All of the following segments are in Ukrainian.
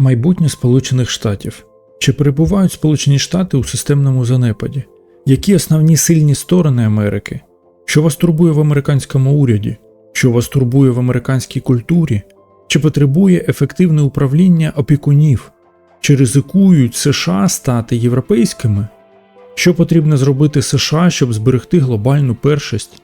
Майбутнє Сполучених Штатів. Чи перебувають Сполучені Штати у системному занепаді? Які основні сильні сторони Америки? Що вас турбує в американському уряді? Що вас турбує в американській культурі? Чи потребує ефективне управління опікунів? Чи ризикують США стати європейськими? Що потрібно зробити США, щоб зберегти глобальну першість?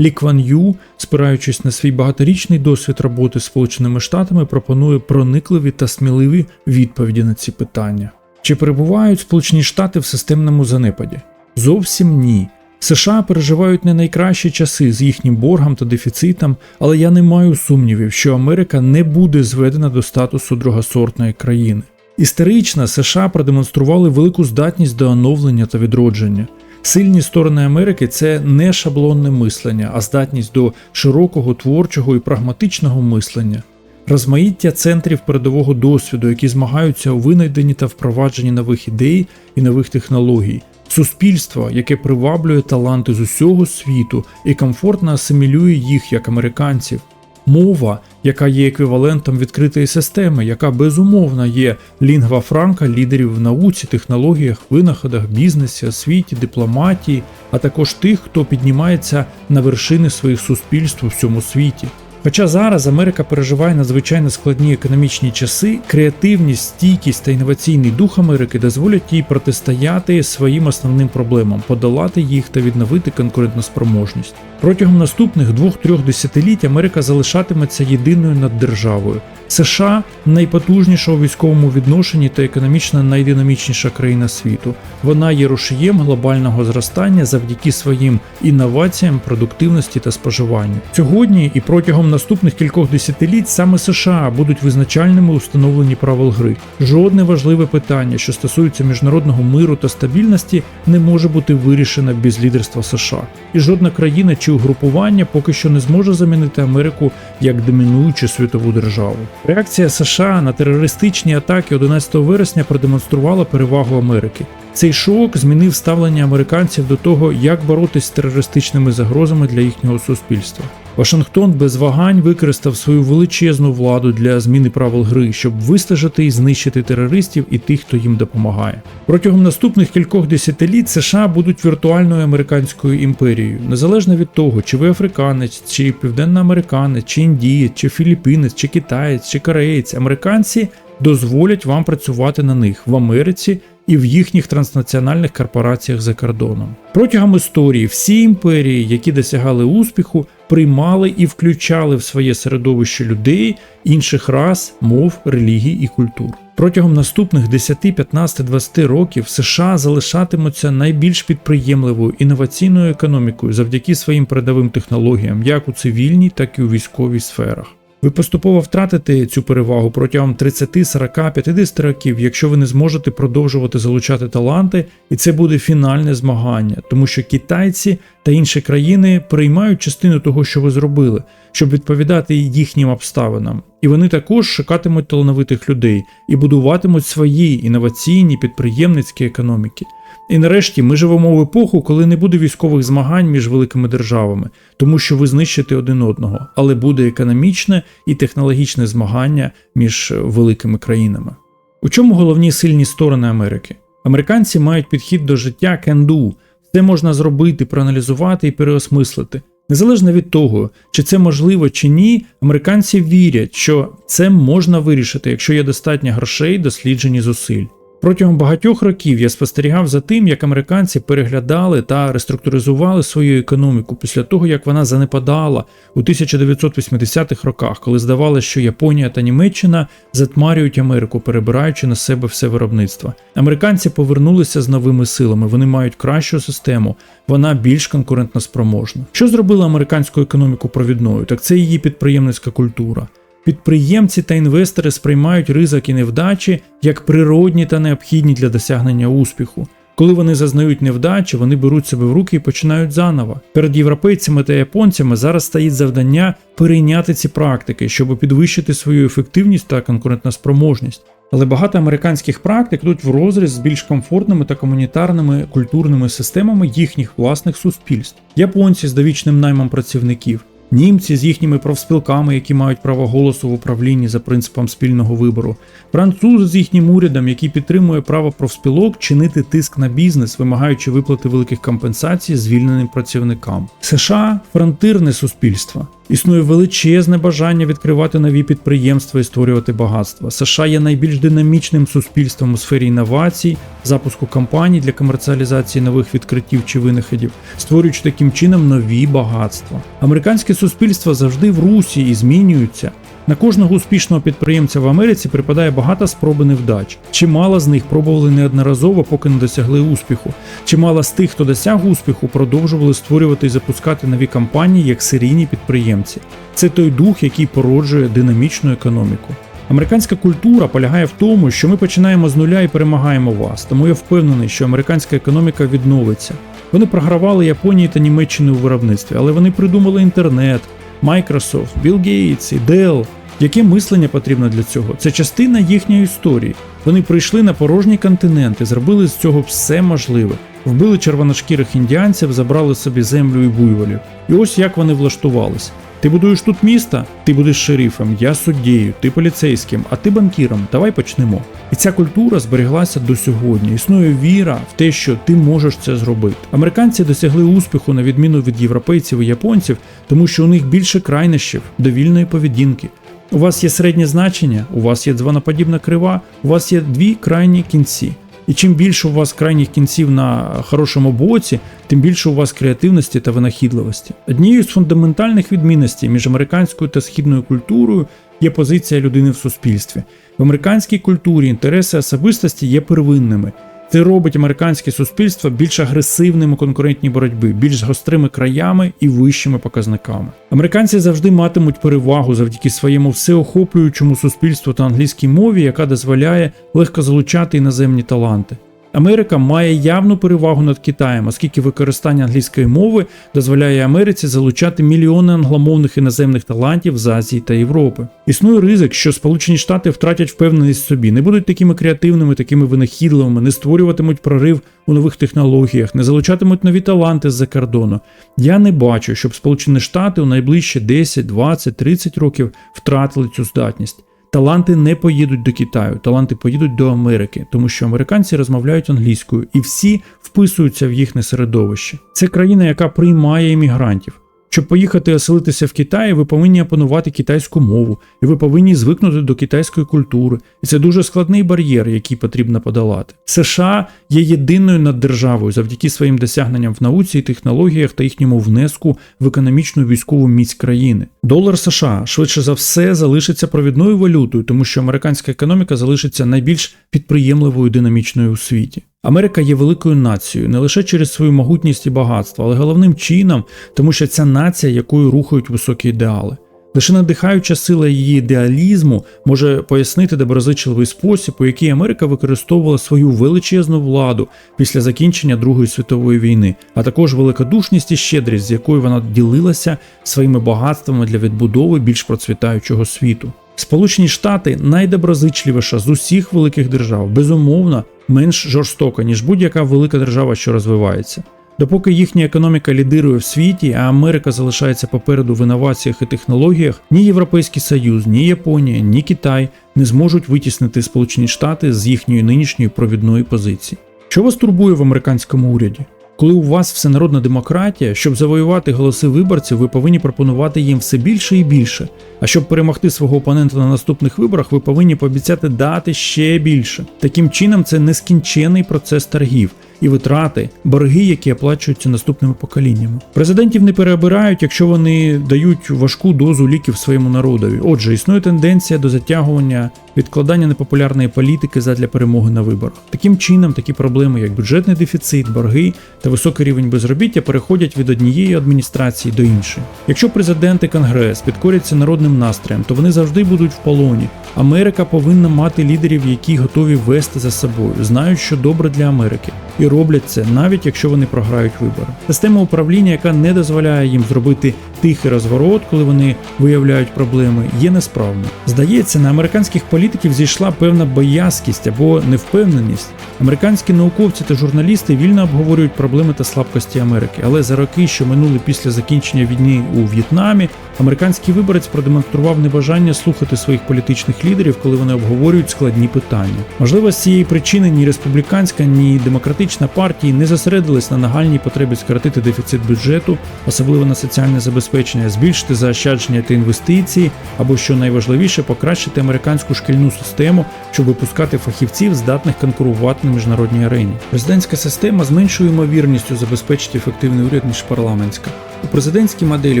Лі Кван Ю, спираючись на свій багаторічний досвід роботи з Сполученими Штатами, пропонує проникливі та сміливі відповіді на ці питання. Чи перебувають Сполучені Штати в системному занепаді? Зовсім ні. США переживають не найкращі часи з їхнім боргом та дефіцитом, але я не маю сумнівів, що Америка не буде зведена до статусу другосортної країни. Історично США продемонстрували велику здатність до оновлення та відродження. Сильні сторони Америки це не шаблонне мислення, а здатність до широкого творчого і прагматичного мислення, розмаїття центрів передового досвіду, які змагаються у винайденні та впровадженні нових ідей і нових технологій, суспільство, яке приваблює таланти з усього світу і комфортно асимілює їх як американців. Мова, яка є еквівалентом відкритої системи, яка безумовно є лінгва франка лідерів в науці, технологіях, винаходах, бізнесі, освіті, дипломатії, а також тих, хто піднімається на вершини своїх суспільств у всьому світі. Хоча зараз Америка переживає надзвичайно складні економічні часи, креативність, стійкість та інноваційний дух Америки дозволять їй протистояти своїм основним проблемам, подолати їх та відновити конкурентоспроможність. Протягом наступних двох-трьох десятиліть Америка залишатиметься єдиною наддержавою. США найпотужніша у військовому відношенні та економічно найдинамічніша країна світу. Вона є рушієм глобального зростання завдяки своїм інноваціям, продуктивності та споживанню. Сьогодні і протягом наступних кількох десятиліть саме США будуть визначальними у правил гри. Жодне важливе питання, що стосується міжнародного миру та стабільності, не може бути вирішено без лідерства США. І жодна країна чи угрупування поки що не зможе замінити Америку як домінуючу світову державу. Реакція США на терористичні атаки 11 вересня продемонструвала перевагу Америки. Цей шок змінив ставлення американців до того, як боротись з терористичними загрозами для їхнього суспільства. Вашингтон без вагань використав свою величезну владу для зміни правил гри, щоб вистежити і знищити терористів і тих, хто їм допомагає. Протягом наступних кількох десятиліть США будуть віртуальною американською імперією, незалежно від того, чи ви африканець, чи південноамериканець, чи індієць, чи філіппінець, чи китаєць, чи кореєць, американці дозволять вам працювати на них в Америці і в їхніх транснаціональних корпораціях за кордоном. Протягом історії всі імперії, які досягали успіху, приймали і включали в своє середовище людей інших рас, мов, релігій і культур. Протягом наступних 10, 15, 20 років США залишатимуться найбільш підприємливою інноваційною економікою завдяки своїм передовим технологіям, як у цивільній, так і у військовій сферах. Ви поступово втратите цю перевагу протягом 30, 40, 50 років, якщо ви не зможете продовжувати залучати таланти, і це буде фінальне змагання, тому що китайці та інші країни приймають частину того, що ви зробили, щоб відповідати їхнім обставинам. І вони також шукатимуть талановитих людей і будуватимуть свої інноваційні підприємницькі економіки. І нарешті ми живемо в епоху, коли не буде військових змагань між великими державами, тому що ви знищите один одного, але буде економічне і технологічне змагання між великими країнами. У чому головні сильні сторони Америки? Американці мають підхід до життя do. Все можна зробити, проаналізувати і переосмислити. Незалежно від того, чи це можливо чи ні, американці вірять, що це можна вирішити, якщо є достатньо грошей, досліджень і зусиль. Протягом багатьох років я спостерігав за тим, як американці переглядали та реструктуризували свою економіку після того, як вона занепадала у 1980-х роках, коли здавалося, що Японія та Німеччина затмарюють Америку, перебираючи на себе все виробництво. Американці повернулися з новими силами, вони мають кращу систему, вона більш конкурентно спроможна. Що зробила американську економіку провідною? Так це її підприємницька культура. Підприємці та інвестори сприймають ризик і невдачі як природні та необхідні для досягнення успіху. Коли вони зазнають невдачі, вони беруть себе в руки і починають заново. Перед європейцями та японцями зараз стоїть завдання перейняти ці практики, щоб підвищити свою ефективність та конкурентоспроможність. Але багато американських практик йдуть в розріз з більш комфортними та комунітарними культурними системами їхніх власних суспільств. Японці з довічним наймом працівників, німці з їхніми профспілками, які мають право голосу в управлінні за принципом спільного вибору, французи з їхнім урядом, який підтримує право профспілок чинити тиск на бізнес, вимагаючи виплати великих компенсацій звільненим працівникам. США фронтирне суспільство. Існує величезне бажання відкривати нові підприємства і створювати багатства. США є найбільш динамічним суспільством у сфері інновацій, запуску кампаній для комерціалізації нових відкриттів чи винаходів, створюючи таким чином нові багатства. Американське суспільство завжди в русі і змінюється. На кожного успішного підприємця в Америці припадає багато спроб і невдач. Чимало з них пробували неодноразово, поки не досягли успіху. Чимало з тих, хто досяг успіху, продовжували створювати і запускати нові компанії як серійні підприємці. Це той дух, який породжує динамічну економіку. Американська культура полягає в тому, що ми починаємо з нуля і перемагаємо вас. Тому я впевнений, що американська економіка відновиться. Вони програвали Японії та Німеччини у виробництві, але вони придумали інтернет, Microsoft, Bill Gates і Dell. Яке мислення потрібно для цього? Це частина їхньої історії. Вони прийшли на порожні континенти, зробили з цього все можливе. Вбили червоношкірих індіанців, забрали собі землю і буйволів. І ось як вони влаштувались. Ти будуєш тут місто, ти будеш шерифом, я суддєю, ти поліцейським, а ти банкіром. Давай почнемо. І ця культура збереглася до сьогодні. Існує віра в те, що ти можеш це зробити. Американці досягли успіху на відміну від європейців і японців, тому що у них більше крайнощів до вільної поведінки. У вас є середнє значення, у вас є дзвоноподібна крива, у вас є дві крайні кінці. І чим більше у вас крайніх кінців на хорошому боці, тим більше у вас креативності та винахідливості. Однією з фундаментальних відмінностей між американською та східною культурою є позиція людини в суспільстві. В американській культурі інтереси особистості є первинними. Це робить американське суспільство більш агресивним у конкурентній боротьбі, більш гострими краями і вищими показниками. Американці завжди матимуть перевагу завдяки своєму всеохоплюючому суспільству та англійській мові, яка дозволяє легко залучати іноземні таланти. Америка має явну перевагу над Китаєм, оскільки використання англійської мови дозволяє Америці залучати мільйони англомовних іноземних талантів з Азії та Європи. Існує ризик, що Сполучені Штати втратять впевненість в собі, не будуть такими креативними, такими винахідливими, не створюватимуть прорив у нових технологіях, не залучатимуть нові таланти з-за кордону. Я не бачу, щоб Сполучені Штати у найближчі 10, 20, 30 років втратили цю здатність. Таланти не поїдуть до Китаю, таланти поїдуть до Америки, тому що американці розмовляють англійською і всі вписуються в їхнє середовище. Це країна, яка приймає іммігрантів. Щоб поїхати оселитися в Китаї, ви повинні опанувати китайську мову, і ви повинні звикнути до китайської культури. І це дуже складний бар'єр, який потрібно подолати. США є єдиною наддержавою завдяки своїм досягненням в науці технологіях та їхньому внеску в економічну військову міць країни. Долар США швидше за все залишиться провідною валютою, тому що американська економіка залишиться найбільш підприємливою динамічною у світі. Америка є великою нацією не лише через свою могутність і багатство, але головним чином, тому що ця нація, якою рухають високі ідеали. Лише надихаюча сила її ідеалізму може пояснити доброзичливий спосіб, у який Америка використовувала свою величезну владу після закінчення Другої світової війни, а також великодушність і щедрість, з якою вона ділилася своїми багатствами для відбудови більш процвітаючого світу. Сполучені Штати найдоброзичливіша з усіх великих держав, безумовно, менш жорстока, ніж будь-яка велика держава, що розвивається. Допоки їхня економіка лідирує в світі, а Америка залишається попереду в інноваціях і технологіях, ні Європейський Союз, ні Японія, ні Китай не зможуть витіснити Сполучені Штати з їхньої нинішньої провідної позиції. Що вас турбує в американському уряді? Коли у вас всенародна демократія, щоб завоювати голоси виборців, ви повинні пропонувати їм все більше і більше. А щоб перемогти свого опонента на наступних виборах, ви повинні пообіцяти дати ще більше. Таким чином, це нескінчений процес торгів і витрати, борги, які оплачуються наступними поколіннями. Президентів не переобирають, якщо вони дають важку дозу ліків своєму народові. Отже, існує тенденція до затягування, відкладання непопулярної політики задля перемоги на виборах. Таким чином, такі проблеми, як бюджетний дефіцит, борги та високий рівень безробіття, переходять від однієї адміністрації до іншої. Якщо президент і конгрес підкоряться народним настроям, то вони завжди будуть в полоні. Америка повинна мати лідерів, які готові вести за собою, знають, що добре для Америки. І роблять це навіть якщо вони програють вибори. Система управління, яка не дозволяє їм зробити тихий розворот, коли вони виявляють проблеми, є несправною. Здається, на американських політиків зійшла певна боязкість або невпевненість. Американські науковці та журналісти вільно обговорюють проблеми та слабкості Америки, але за роки, що минули після закінчення війни у В'єтнамі, американський виборець продемонстрував небажання слухати своїх політичних лідерів, коли вони обговорюють складні питання. Можливо, з цієї причини ні республіканська, ні демократична партії не зосередились на нагальній потребі скоротити дефіцит бюджету, особливо на соціальне забезпечення, збільшити заощадження та інвестиції, або що найважливіше, покращити американську шкільну систему, щоб випускати фахівців, здатних конкурувати на міжнародній арені. Президентська система з меншою ймовірністю забезпечить ефективний уряд ніж парламентська. У президентській моделі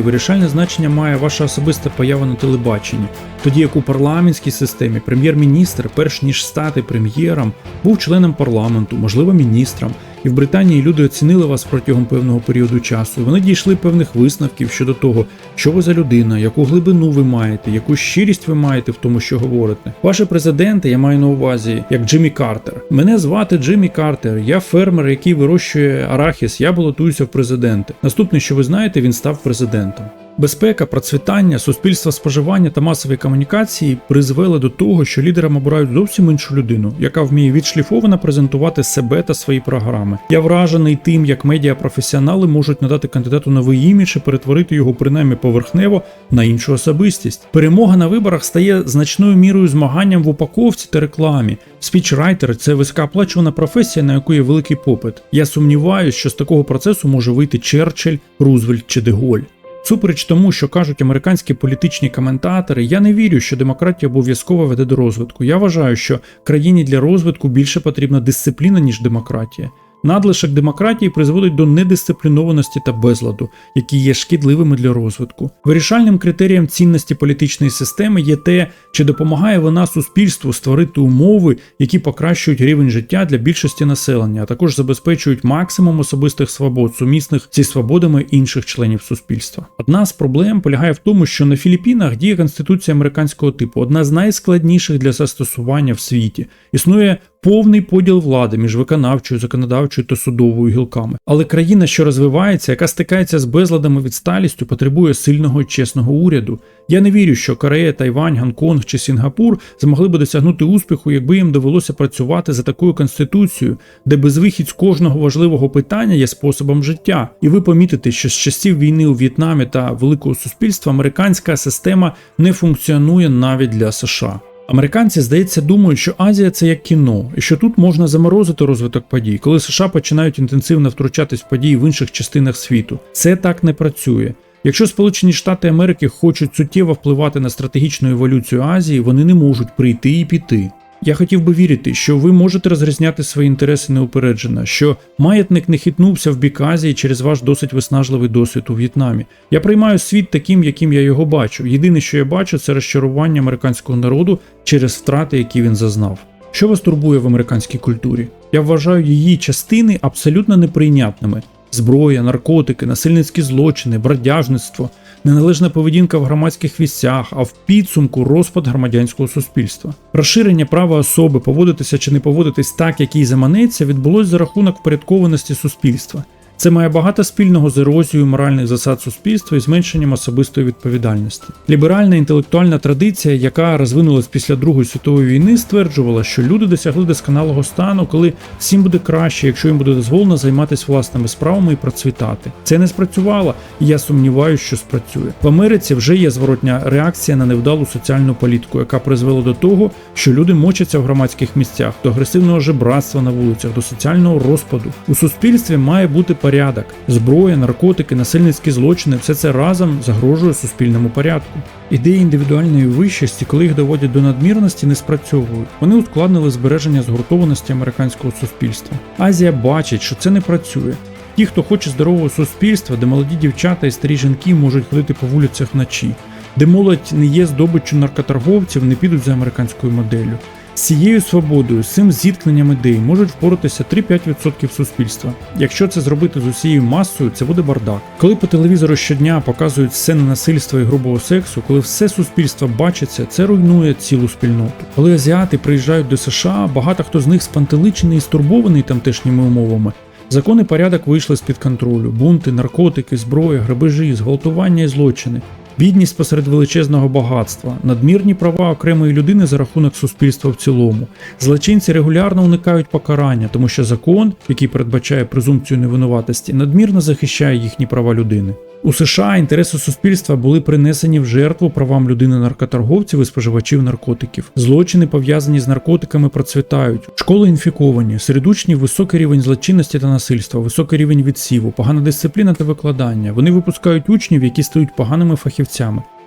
вирішальне значення має ваша особиста поява на телебаченні, тоді як у парламентській системі прем'єр-міністр, перш ніж стати прем'єром, був членом парламенту, можливо, міністром. І в Британії люди оцінили вас протягом певного періоду часу. Вони дійшли певних висновків щодо того, що ви за людина, яку глибину ви маєте, яку щирість ви маєте в тому, що говорите. Ваші президенти, я маю на увазі, як Джиммі Картер. Мене звати Джиммі Картер. Я фермер, який вирощує арахіс. Я балотуюся в президенти. Наступне, що ви знаєте, він став президентом. Безпека, процвітання, суспільство споживання та масові комунікації призвели до того, що лідерам обирають зовсім іншу людину, яка вміє відшліфовано презентувати себе та свої програми. Я вражений тим, як медіапрофесіонали можуть надати кандидату новий імідж і перетворити його принаймні поверхнево на іншу особистість. Перемога на виборах стає значною мірою змаганням в упаковці та рекламі. Спічрайтер це високооплачувана професія, на яку є великий попит. Я сумніваюся, що з такого процесу може вийти Черчилль, Рузвельт чи Деголь. Супереч тому, що кажуть американські політичні коментатори, я не вірю, що демократія обов'язково веде до розвитку. Я вважаю, що країні для розвитку більше потрібна дисципліна, ніж демократія. Надлишок демократії призводить до недисциплінованості та безладу, які є шкідливими для розвитку. Вирішальним критерієм цінності політичної системи є те, чи допомагає вона суспільству створити умови, які покращують рівень життя для більшості населення, а також забезпечують максимум особистих свобод, сумісних зі свободами інших членів суспільства. Одна з проблем полягає в тому, що на Філіппінах діє конституція американського типу, одна з найскладніших для застосування в світі. Існує повний поділ влади між виконавчою, законодавчою та судовою гілками. Але країна, що розвивається, яка стикається з безладами відсталістю, потребує сильного і чесного уряду. Я не вірю, що Корея, Тайвань, Гонконг чи Сінгапур змогли би досягнути успіху, якби їм довелося працювати за такою конституцією, де безвихідь з кожного важливого питання є способом життя. І ви помітите, що з часів війни у В'єтнамі та великого суспільства американська система не функціонує навіть для США. Американці, здається, думають, що Азія це як кіно, і що тут можна заморозити розвиток подій, коли США починають інтенсивно втручатись в події в інших частинах світу. Це так не працює. Якщо Сполучені Штати Америки хочуть суттєво впливати на стратегічну еволюцію Азії, вони не можуть прийти і піти. Я хотів би вірити, що ви можете розрізняти свої інтереси неупереджено, що маятник не хитнувся в бік Азії через ваш досить виснажливий досвід у В'єтнамі. Я приймаю світ таким, яким я його бачу. Єдине, що я бачу, це розчарування американського народу через втрати, які він зазнав. Що вас турбує в американській культурі? Я вважаю її частини абсолютно неприйнятними: зброя, наркотики, насильницькі злочини, бродяжництво, неналежна поведінка в громадських місцях, а в підсумку розпад громадянського суспільства. Розширення права особи поводитися чи не поводитись так, як їй заманеться, відбулось за рахунок впорядкованості суспільства. Це має багато спільного з ерозією моральних засад суспільства і зменшенням особистої відповідальності. Ліберальна інтелектуальна традиція, яка розвинулась після Другої світової війни, стверджувала, що люди досягли досконалого стану, коли всім буде краще, якщо їм буде дозволено займатися власними справами і процвітати. Це не спрацювало, і я сумніваюся, що спрацює. В Америці вже є зворотня реакція на невдалу соціальну політику, яка призвела до того, що люди мочаться в громадських місцях, до агресивного жебратства на вулицях, до соціального розпаду. У суспільстві має бути порядок. Зброя, наркотики, насильницькі злочини все це разом загрожує суспільному порядку. Ідеї індивідуальної вищості, коли їх доводять до надмірності, не спрацьовують. Вони ускладнили збереження згуртованості американського суспільства. Азія бачить, що це не працює. Ті, хто хоче здорового суспільства, де молоді дівчата і старі жінки можуть ходити по вулицях вночі, де молодь не є здобиччю наркоторговців, не підуть за американською моделлю. З цією свободою, з цим зіткненням ідей можуть впоратися 3-5% суспільства. Якщо це зробити з усією масою, це буде бардак. Коли по телевізору щодня показують сцени насильства і грубого сексу, коли все суспільство бачиться, це руйнує цілу спільноту. Коли азіати приїжджають до США, багато хто з них спантеличений і стурбований тамтешніми умовами. Закон і порядок вийшли з-під контролю: бунти, наркотики, зброя, грабежі, зґвалтування і злочини. Бідність посеред величезного багатства, надмірні права окремої людини за рахунок суспільства в цілому. Злочинці регулярно уникають покарання, тому що закон, який передбачає презумпцію невинуватості, надмірно захищає їхні права людини. У США інтереси суспільства були принесені в жертву правам людини наркоторговців і споживачів наркотиків. Злочини, пов'язані з наркотиками, процвітають. Школи інфіковані, серед учнів високий рівень злочинності та насильства, високий рівень відсіву, погана дисципліна та викладання. Вони випускають учнів, які стають поганими фахівцями.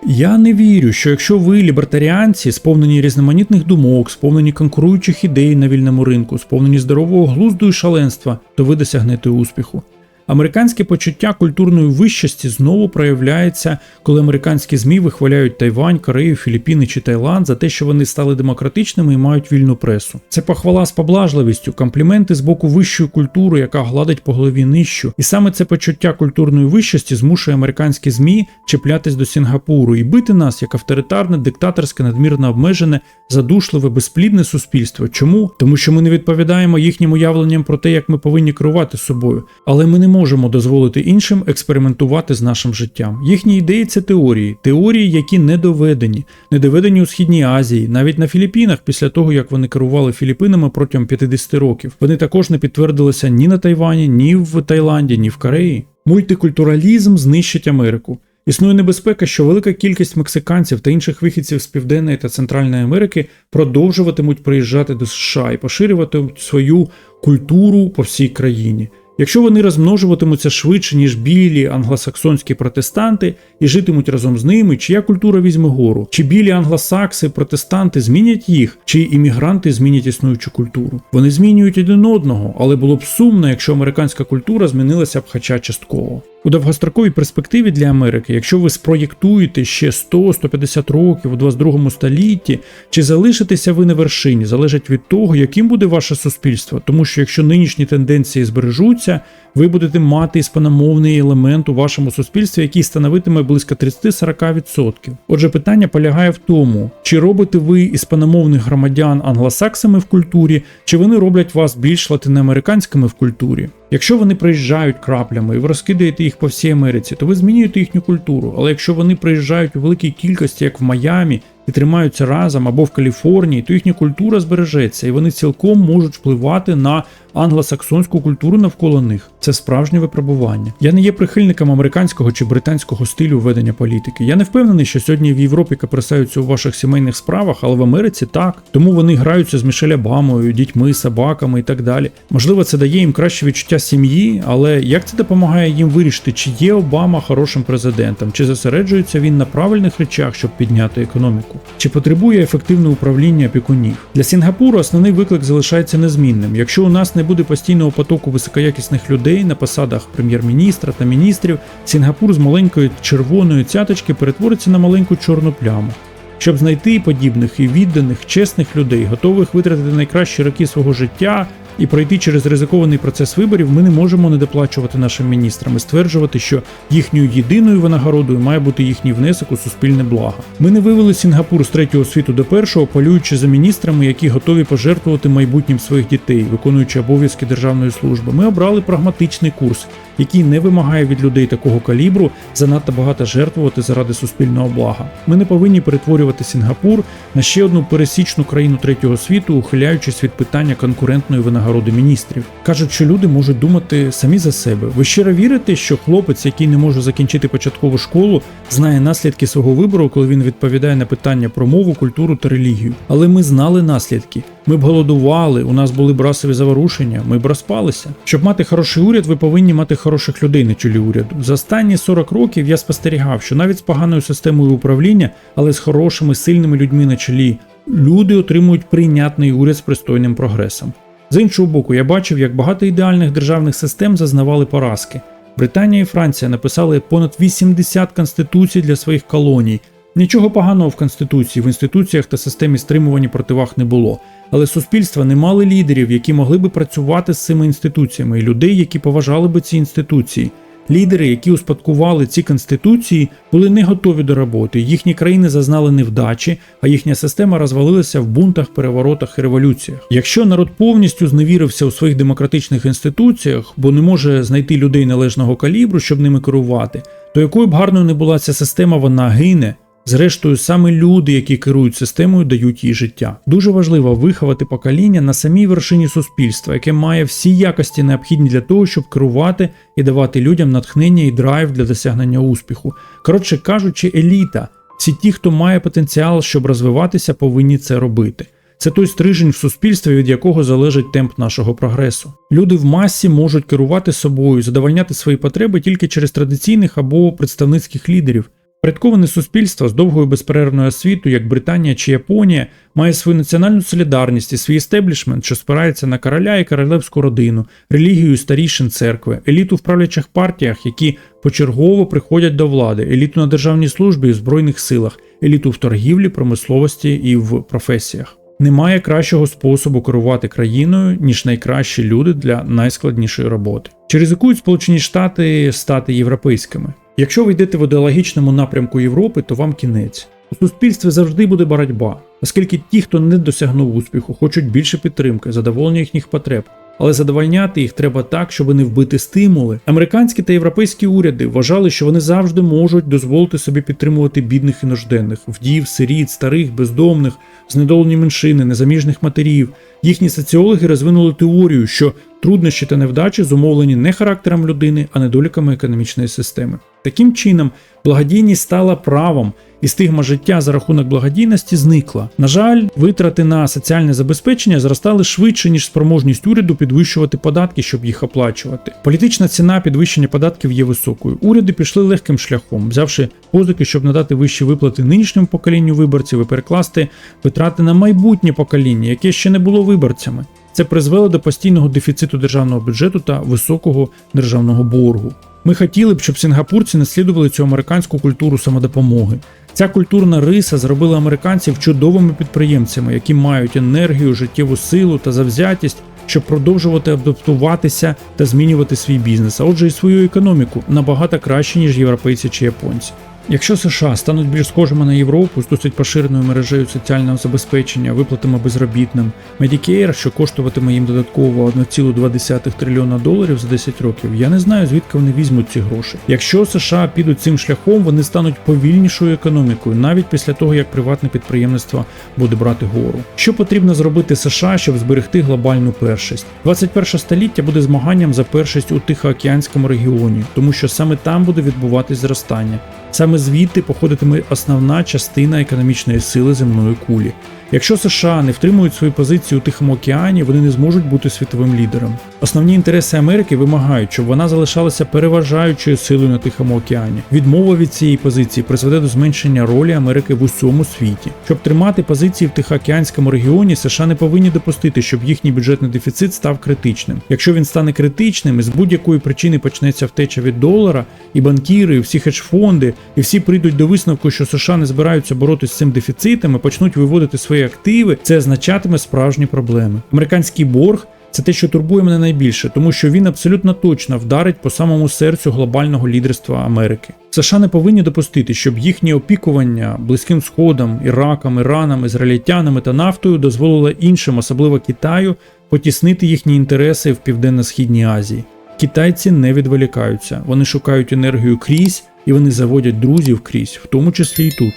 Я не вірю, що якщо ви лібертаріанці, сповнені різноманітних думок, сповнені конкуруючих ідей на вільному ринку, сповнені здорового глузду і шаленства, то ви досягнете успіху. Американське почуття культурної вищості знову проявляється, коли американські ЗМІ вихваляють Тайвань, Корею, Філіппіни чи Таїланд за те, що вони стали демократичними і мають вільну пресу. Це похвала з поблажливістю, компліменти з боку вищої культури, яка гладить по голові нижчу. І саме це почуття культурної вищості змушує американські ЗМІ чіплятись до Сінгапуру і бити нас як авторитарне, диктаторське, надмірно обмежене, задушливе, безплідне суспільство. Чому? Тому що ми не відповідаємо їхнім уявленням про те, як ми повинні керувати собою, але ми не можемо дозволити іншим експериментувати з нашим життям. Їхні ідеї це теорії, теорії, які не доведені, не доведені у Східній Азії, навіть на Філіппінах, після того як вони керували Філіппінами протягом 50 років. Вони також не підтвердилися ні на Тайвані, ні в Таїланді, ні в Кореї. Мультикультуралізм знищить Америку. Існує небезпека, що велика кількість мексиканців та інших вихідців з Південної та Центральної Америки продовжуватимуть приїжджати до США і поширюватимуть свою культуру по всій країні. Якщо вони розмножуватимуться швидше, ніж білі англосаксонські протестанти, і житимуть разом з ними, чия культура візьме гору? Чи білі англосакси, протестанти змінять їх, чи іммігранти змінять існуючу культуру? Вони змінюють один одного, але було б сумно, якщо американська культура змінилася б хоча частково. У довгостроковій перспективі для Америки, якщо ви спроєктуєте ще 100-150 років у 22 столітті, чи залишитеся ви на вершині, залежить від того, яким буде ваше суспільство, тому що якщо нинішні тенденції збережуться, ви будете мати іспаномовний елемент у вашому суспільстві, який становитиме близько 30-40%. Отже, питання полягає в тому, чи робите ви іспаномовних громадян англосаксами в культурі, чи вони роблять вас більш латиноамериканськими в культурі. Якщо вони приїжджають краплями і ви розкидаєте їх по всій Америці, то ви змінюєте їхню культуру. Але якщо вони приїжджають у великій кількості, як в Майамі, і тримаються разом або в Каліфорнії, то їхня культура збережеться, і вони цілком можуть впливати на англосаксонську культуру навколо них. Це справжнє випробування. Я не є прихильником американського чи британського стилю ведення політики. Я не впевнений, що сьогодні в Європі капресаються у ваших сімейних справах, але в Америці так. Тому вони граються з Мішель Обамою, дітьми, собаками і так далі. Можливо, це дає їм краще відчуття сім'ї, але як це допомагає їм вирішити, чи є Обама хорошим президентом, чи зосереджується він на правильних речах, щоб підняти економіку, чи потребує ефективне управління опікунів? Для Сінгапуру основний виклик залишається незмінним. Якщо у нас не буде постійного потоку високоякісних людей на посадах прем'єр-міністра та міністрів, Сінгапур з маленької червоної цяточки перетвориться на маленьку чорну пляму. Щоб знайти подібних і відданих, чесних людей, готових витратити найкращі роки свого життя і пройти через ризикований процес виборів, ми не можемо не доплачувати нашим міністрам і стверджувати, що їхньою єдиною винагородою має бути їхній внесок у суспільне благо. Ми не вивели Сінгапур з третього світу до першого, полюючи за міністрами, які готові пожертвувати майбутнім своїх дітей, виконуючи обов'язки державної служби. Ми обрали прагматичний курс, який не вимагає від людей такого калібру занадто багато жертвувати заради суспільного блага. Ми не повинні перетворювати Сінгапур на ще одну пересічну країну третього світу, ухиляючись від питання конкурентної винагороди міністрів. Кажуть, що люди можуть думати самі за себе. Ви щиро вірите, що хлопець, який не може закінчити початкову школу, знає наслідки свого вибору, коли він відповідає на питання про мову, культуру та релігію. Але ми знали наслідки. Ми б голодували, у нас були б расові заворушення, ми б розпалися. Щоб мати хороший уряд, ви повинні мати хороших людей на чолі уряду. За останні 40 років я спостерігав, що навіть з поганою системою управління, але з хорошими, сильними людьми на чолі, люди отримують прийнятний уряд з пристойним прогресом. З іншого боку, я бачив, як багато ідеальних державних систем зазнавали поразки. Британія і Франція написали понад 80 конституцій для своїх колоній, Нічого поганого в Конституції, в інституціях та системі стримування противаг не було. Але суспільства не мали лідерів, які могли би працювати з цими інституціями, і людей, які поважали би ці інституції. Лідери, які успадкували ці конституції, були не готові до роботи. Їхні країни зазнали невдачі, а їхня система розвалилася в бунтах, переворотах і революціях. Якщо народ повністю зневірився у своїх демократичних інституціях, бо не може знайти людей належного калібру, щоб ними керувати, то якою б гарною не була ця система, вона гине. Зрештою, саме люди, які керують системою, дають їй життя. Дуже важливо виховати покоління на самій вершині суспільства, яке має всі якості необхідні для того, щоб керувати і давати людям натхнення і драйв для досягнення успіху. Коротше кажучи, еліта, всі ті, хто має потенціал, щоб розвиватися, повинні це робити. Це той стрижень в суспільстві, від якого залежить темп нашого прогресу. Люди в масі можуть керувати собою, задовольняти свої потреби тільки через традиційних або представницьких лідерів. Порядковане суспільство з довгою безперервною освітою, як Британія чи Японія, має свою національну солідарність і свій естеблішмент, що спирається на короля і королевську родину, релігію старішин церкви, еліту в правлячих партіях, які почергово приходять до влади, еліту на державній службі і збройних силах, еліту в торгівлі, промисловості і в професіях. Немає кращого способу керувати країною, ніж найкращі люди для найскладнішої роботи. Чи ризикують Сполучені Штати стати європейськими? Якщо ви йдете в ідеологічному напрямку Європи, то вам кінець. У суспільстві завжди буде боротьба, оскільки ті, хто не досягнув успіху, хочуть більше підтримки, задоволення їхніх потреб. Але задовольняти їх треба так, щоб не вбити стимули. Американські та європейські уряди вважали, що вони завжди можуть дозволити собі підтримувати бідних і нужденних, вдів, сиріт, старих, бездомних, знедолені меншини, незаміжних матерів. Їхні соціологи розвинули теорію, що труднощі та невдачі зумовлені не характером людини, а недоліками економічної системи. Таким чином, благодійність стала правом, і стигма життя за рахунок благодійності зникла. На жаль, витрати на соціальне забезпечення зростали швидше, ніж спроможність уряду підвищувати податки, щоб їх оплачувати. Політична ціна підвищення податків є високою. Уряди пішли легким шляхом, взявши позики, щоб надати вищі виплати нинішньому поколінню виборців і перекласти витрати на майбутнє покоління, яке ще не було виборцями. Це призвело до постійного дефіциту державного бюджету та високого державного боргу. Ми хотіли б, щоб сінгапурці наслідували цю американську культуру самодопомоги. Ця культурна риса зробила американців чудовими підприємцями, які мають енергію, життєву силу та завзятість, щоб продовжувати адаптуватися та змінювати свій бізнес, а отже, і свою економіку набагато краще, ніж європейці чи японці. Якщо США стануть більш схожими на Європу з досить поширеною мережею соціального забезпечення, виплатами безробітним, Medicare, що коштуватиме їм додатково 1,2 трильйона доларів за 10 років, я не знаю звідки вони візьмуть ці гроші. Якщо США підуть цим шляхом, вони стануть повільнішою економікою, навіть після того як приватне підприємництво буде брати гору. Що потрібно зробити США, щоб зберегти глобальну першість? 21 століття буде змаганням за першість у Тихоокеанському регіоні, тому що саме там буде відбуватись зростання. Саме звідти походитиме основна частина економічної сили земної кулі. Якщо США не втримують свої позиції у Тихому океані, вони не зможуть бути світовим лідером. Основні інтереси Америки вимагають, щоб вона залишалася переважаючою силою на Тихому океані. Відмова від цієї позиції призведе до зменшення ролі Америки в усьому світі. Щоб тримати позиції в Тихоокеанському регіоні, США не повинні допустити, щоб їхній бюджетний дефіцит став критичним. Якщо він стане критичним, з будь-якої причини почнеться втеча від долара, і банкіри, і всі хедж-фонди, і всі прийдуть до висновку, що США не збираються боротися з цим дефіцитом і почнуть виводити свої активи, це означатиме справжні проблеми. Американський борг. Це те, що турбує мене найбільше, тому що він абсолютно точно вдарить по самому серцю глобального лідерства Америки. США не повинні допустити, щоб їхнє опікування близьким сходом, Іраком, Іраном, ізраїльтянами та нафтою дозволило іншим, особливо Китаю, потіснити їхні інтереси в Південно-Східній Азії. Китайці не відволікаються, вони шукають енергію крізь і вони заводять друзів крізь, в тому числі і тут.